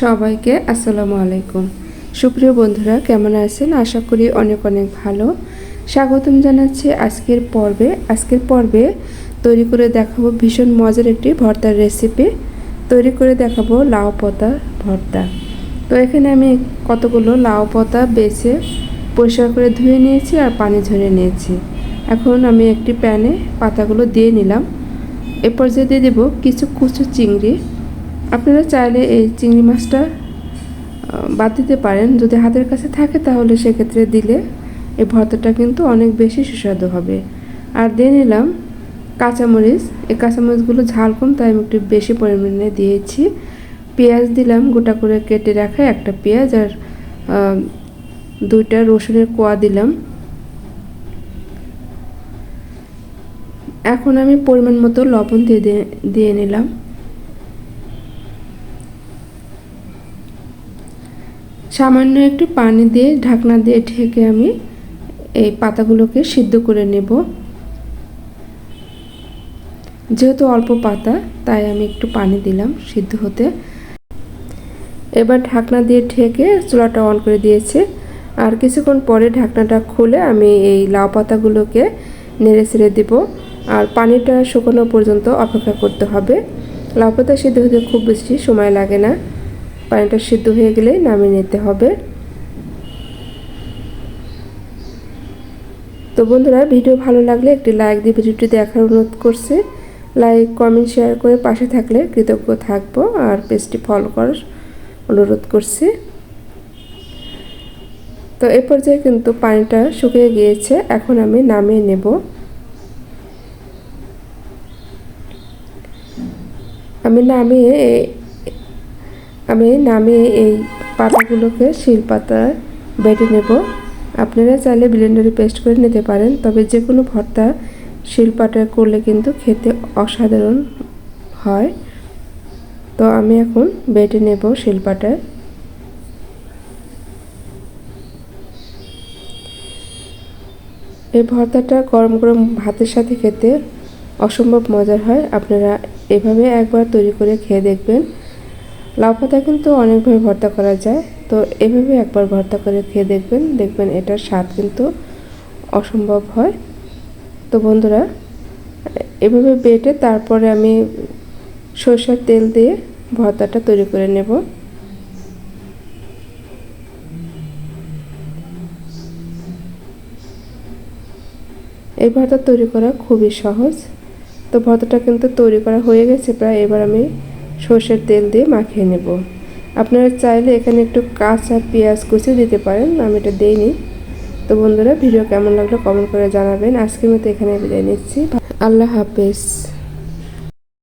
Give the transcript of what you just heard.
সবাইকে আসসালামু আলাইকুম। সুপ্রিয় বন্ধুরা, কেমন আছেন? আশা করি অনেক অনেক ভালো। স্বাগতম জানাচ্ছি আজকের পর্বে। আজকের পর্বে তৈরি করে দেখাবো ভীষণ মজার একটি ভর্তার রেসিপি তৈরি করে দেখাবো লাউ পাতা ভর্তা। তো এখানে আমি কতগুলো লাউ পাতা বেছে পরিষ্কার করে ধুয়ে নিয়েছি আর পানি ঝরে নিয়েছি। এখন আমি একটি প্যানে পাতাগুলো দিয়ে নিলাম। এরপর যে দিয়ে দেবো কিছু কুচো চিংড়ি। আপনারা চাইলে এই চিংড়ি মাছটা বাদ দিতে পারেন। যদি হাতের কাছে থাকে তাহলে সেক্ষেত্রে দিলে এই ভর্তাটা কিন্তু অনেক বেশি সুস্বাদু হবে। আর দিয়ে নিলাম কাঁচামরিচ। এই কাঁচামরিচগুলো ঝাল কম, তাই আমি একটু বেশি পরিমাণে দিয়েছি। পেঁয়াজ দিলাম, গোটা করে কেটে রাখা একটা পেঁয়াজ আর দুইটা রসুনের কোয়া দিলাম। এখন আমি পরিমাণ মতো লবণ দিয়ে, দিয়ে- নিলাম। সামান্য একটু পানি দিয়ে ঢাকনা দিয়ে ঢেকে আমি এই পাতাগুলোকে সিদ্ধ করে নেব। যেহেতু অল্প পাতা, তাই আমি একটু পানি দিলাম সিদ্ধ হতে। এবার ঢাকনা দিয়ে ঢেকে চুলাটা অন করে দিয়েছে। আর কিছুক্ষণ পরে ঢাকনাটা খুলে আমি এই লাউ পাতাগুলোকে নেড়ে ছেড়ে দেব। আর পানিটা শুকানো পর্যন্ত অপেক্ষা করতে হবে। লাউ পাতা সিদ্ধ হতে খুব বেশি সময় লাগে না। পানিটা সিদ্ধ হয়ে গেলে নামিয়ে নিতে হবে। তো বন্ধুরা, ভিডিও ভালো লাগলে একটি লাইক দিয়ে ভিডিওটি দেখার অনুরোধ করছে। লাইক, কমেন্ট, শেয়ার করে পাশে থাকলে কৃতজ্ঞ থাকব আর পেজটি ফলো করার অনুরোধ করছি। তো এ পর্যায়ে কিন্তু পানিটা শুকিয়ে গিয়েছে, এখন আমি নামিয়ে নেব। আমি নামিয়ে আমি নামিয়ে এই পাতাগুলোকে শিল পাতায় বেটে নেব। আপনারা চাইলে ব্লেন্ডারে পেস্ট করে নিতে পারেন, তবে যে কোনো ভর্তা শিল পাতায় করলে কিন্তু খেতে অসাধারণ হয়। তো আমি এখন বেটে নেব শিল পাতায় এই ভর্তাটা গরম গরম ভাতের সাথে খেতে অসম্ভব মজার হয়। আপনারা এভাবে একবার তৈরি করে খেয়ে দেখবেন। লাউ পাতা কিন্তু অনেকভাবে ভর্তা করা যায়। তো এভাবে একবার ভর্তা করে খেয়ে দেখবেন। দেখবেন এটার স্বাদ কিন্তু অসম্ভব হয়। তো বন্ধুরা, এভাবে বেটে তারপরে আমি সরষের তেল দিয়ে ভর্তাটা তৈরি করে নেব। এই ভর্তা তৈরি করা খুবই সহজ। তো ভর্তাটা কিন্তু তৈরি করা হয়ে গেছে। প্রায় এবার আমি সর্ষের তেল দিয়ে মাখিয়ে নেব। আপনারা চাইলে এখানে একটু কাঁচা পেঁয়াজ কুচি দিতে পারেন, আমি এটা দেইনি। তো বন্ধুরা, ভিডিও কেমন লাগল কমেন্ট করে জানাবেন। আজকের মতো এখানে বিদায় নিচ্ছি। আল্লাহ হাফেজ।